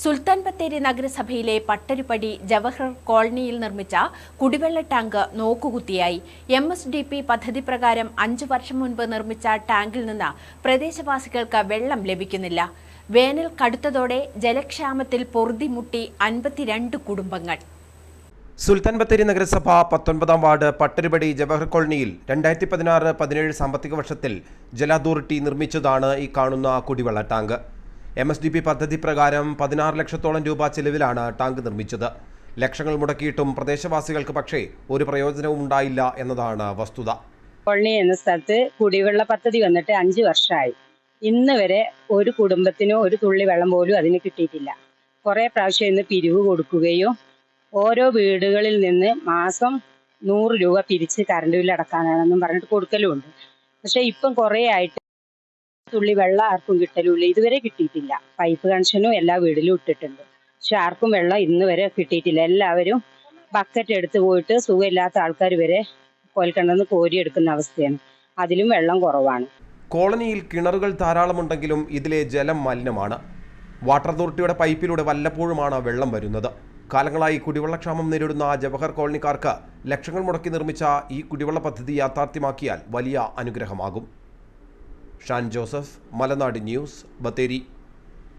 സുൽത്താൻ ബത്തേരി നഗരസഭയിലെ പട്ടരുപടി ജവഹർ കോളനിയിൽ നിർമ്മിച്ച കുടിവെള്ള ടാങ്ക് നോക്കുകുത്തിയായി. എം എസ് ഡി പി പദ്ധതി പ്രകാരം അഞ്ചു വർഷം മുൻപ് നിർമ്മിച്ച ടാങ്കിൽ നിന്ന് പ്രദേശവാസികൾക്ക് വെള്ളം ലഭിക്കുന്നില്ല. വേനൽ കടുത്തതോടെ ജലക്ഷാമത്തിൽ പൊറുതിമുട്ടി അൻപത്തിരണ്ട് കുടുംബങ്ങൾ. സുൽത്താൻ ബത്തേരി നഗരസഭ പത്തൊൻപതാം വാർഡ് പട്ടരുപടി ജവഹർ കോളനിയിൽ രണ്ടായിരത്തി പതിനാറ് പതിനേഴ് സാമ്പത്തിക വർഷത്തിൽ ജല അതോറിറ്റി നിർമ്മിച്ചതാണ് ഈ കാണുന്ന കുടിവെള്ള tank. M S D P പദ്ധതി പ്രകാരം പതിനാറ് ലക്ഷത്തോളം രൂപ ചെലവിലാണ് ടാങ്ക് നിർമ്മിച്ചത്. ലക്ഷങ്ങൾ മുടക്കിയിട്ടും പ്രദേശവാസികൾക്ക് പക്ഷേ ഒരു പ്രയോജനവും ഉണ്ടായില്ല എന്നതാണ് വസ്തുത. പൊള്ളി എന്ന സ്ഥലത്ത് കുടിവെള്ള പദ്ധതി വന്നിട്ട് അഞ്ച് വർഷമായി ഇന്ന് വരെ ഒരു കുടുംബത്തിനോ ഒരു തുള്ളി വെള്ളം പോലും അതിന് കിട്ടിയിട്ടില്ല. കുറേ പ്രാവശ്യം ഇന്ന് പിരിവ് കൊടുക്കുകയോ ഓരോ വീടുകളിൽ നിന്ന് മാസം നൂറ് രൂപ പിരിച്ച് കറണ്ട് ബില്ല് അടക്കാനാണെന്നും പറഞ്ഞിട്ട് കൊടുക്കലുമുണ്ട്. പക്ഷെ ഇപ്പം കുറേ ആയിട്ട് തുള്ളി വെള്ളം ആർക്കും കിട്ടലുമില്ല ഇതുവരെ കിട്ടിയിട്ടില്ല. പൈപ്പ് കണക്ഷനും എല്ലാ വീടിലും ഇട്ടിട്ടുണ്ട്. പക്ഷെ ആർക്കും വെള്ളം ഇന്ന് വരെ കിട്ടിയിട്ടില്ല. എല്ലാവരും ബക്കറ്റ് എടുത്ത് പോയിട്ട് സുഖമില്ലാത്ത ആൾക്കാർ വരെ കോൽക്കണ്ടെന്ന് കോരിയെടുക്കുന്ന അവസ്ഥയാണ്. അതിലും വെള്ളം കുറവാണ്. കോളനിയിൽ കിണറുകൾ ധാരാളമുണ്ടെങ്കിലും ഇതിലെ ജലം മലിനമാണ്. വാട്ടർ അതോറിറ്റിയുടെ പൈപ്പിലൂടെ വല്ലപ്പോഴുമാണ് വെള്ളം വരുന്നത്. കാലങ്ങളായി കുടിവെള്ളക്ഷാമം നേരിടുന്ന ജവഹർ കോളനിക്കാർക്ക് ലക്ഷങ്ങൾ മുടക്കി നിർമ്മിച്ച ഈ കുടിവെള്ള പദ്ധതി യാഥാർത്ഥ്യമാക്കിയാൽ വലിയ അനുഗ്രഹമാകും. ഷാൻ ജോസഫ് മലനാട് ന്യൂസ് ബത്തേരി.